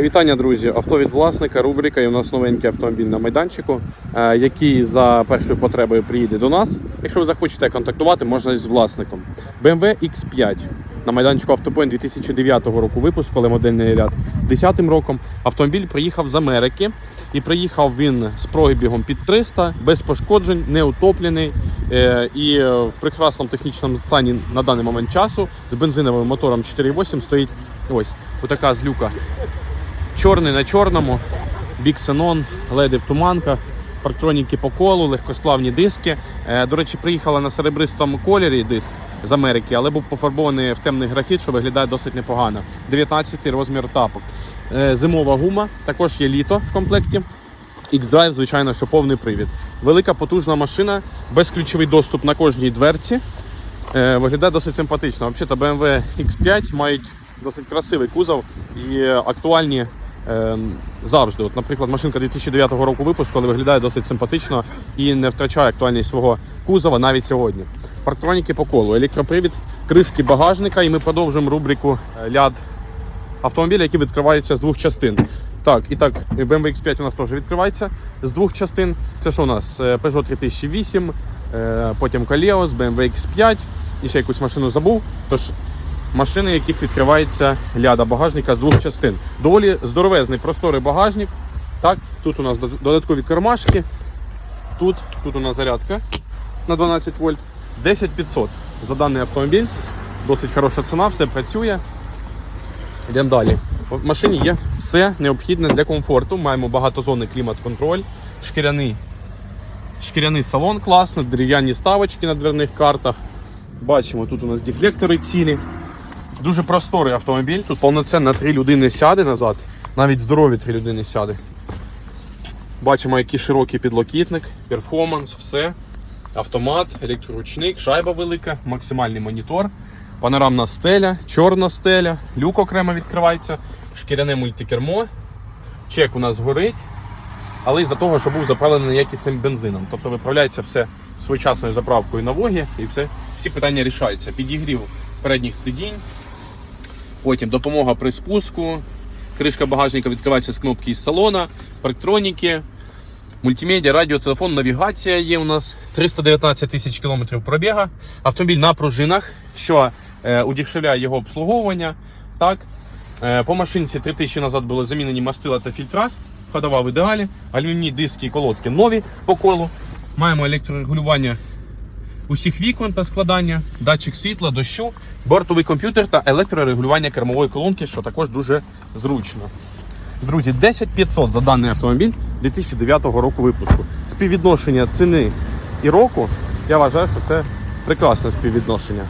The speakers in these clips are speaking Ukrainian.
Вітання, друзі. Авто від власника, рубрика. І у нас новенький автомобіль на майданчику, е, який за першою потребою приїде до нас. Якщо ви захочете контактувати, можна з власником. BMW X5 на майданчику Автопоінт 2009 року випуску, але модельний ряд 10 роком. Автомобіль приїхав з Америки. І приїхав він з пробігом під 300, без пошкоджень, не утоплений е, і в прекрасному технічному стані на даний момент часу з бензиновим мотором 4.8 стоїть ось така злюка. Чорний на чорному, бік Xenon, леди в туманках, парктроніки по колу, легкосплавні диски. Е, До речі, приїхала на серебристому кольорі диск з Америки, але був пофарбований в темний графіт, що виглядає досить непогано. 19-й розмір тапок. Е, Зимова гума, також є літо в комплекті. X-Drive, звичайно, що повний привід. Велика потужна машина, безключовий доступ на кожній дверці. Е, Виглядає досить симпатично. Взагалі, BMW X5 мають досить красивий кузов і актуальні завжди. От, наприклад, машинка 2009 року випуску, але виглядає досить симпатично і не втрачає актуальність свого кузова навіть сьогодні. Парктроніки по колу, електропривід, кришки багажника, і ми продовжуємо рубрику е, ляд автомобіля, які відкриваються з двох частин. Так, і так, BMW X5 у нас теж відкривається з двох частин. Це що у нас? Е, Peugeot 3008, е, потім Koleos, BMW X5 і ще якусь машину забув. Тож машини, яких відкривається ляда багажника з двох частин. Доволі здоровезний просторий багажник. Так, тут у нас додаткові кармашки. Тут, тут у нас зарядка на 12 вольт. 10500 за даний автомобіль. Досить хороша ціна, все працює. Йдемо далі. В машині є все необхідне для комфорту. Маємо багатозонний клімат-контроль, шкіряний, шкіряний салон класно, дерев'яні ставочки на дверних картах. Бачимо, тут у нас дефлектори цілі. Дуже просторий автомобіль. Тут повноцінно три людини сяде назад. Навіть здорові три людини сяде. Бачимо, який широкий підлокітник, перформанс, все. Автомат, електроручник, шайба велика, максимальний монітор, панорамна стеля, чорна стеля, люк окремо відкривається, шкіряне мультикермо. Чек у нас горить, але із-за того, що був заправлений якісним бензином. Тобто виправляється все своєчасною заправкою на вогі і все, всі питання рішаються. Підігрів передніх сидінь, потім допомога при спуску, кришка багажника відкривається з кнопки із салона, парктроніки. Мультимедіа, радіо, телефон, навігація є у нас 319 тисяч кілометрів пробіга. Автомобіль на пружинах, що е, удешевляє його обслуговування. Так. Е, по машинці 3 тисячі назад були замінені мастила та фільтра. Ходова в ідеалі. Алюмінійні диски і колодки нові по колу. Маємо електрорегулювання усіх вікон та складання, датчик світла, дощу, бортовий комп'ютер та електрорегулювання кермової колонки, що також дуже зручно. Друзі, 10500 за даний автомобіль 2009 року випуску. Співвідношення ціни і року, я вважаю, що це прекрасне співвідношення.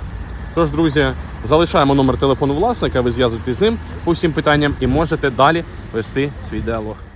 Тож, друзі, залишаємо номер телефону власника, ви зв'язуєтесь з ним по всім питанням і можете далі вести свій діалог.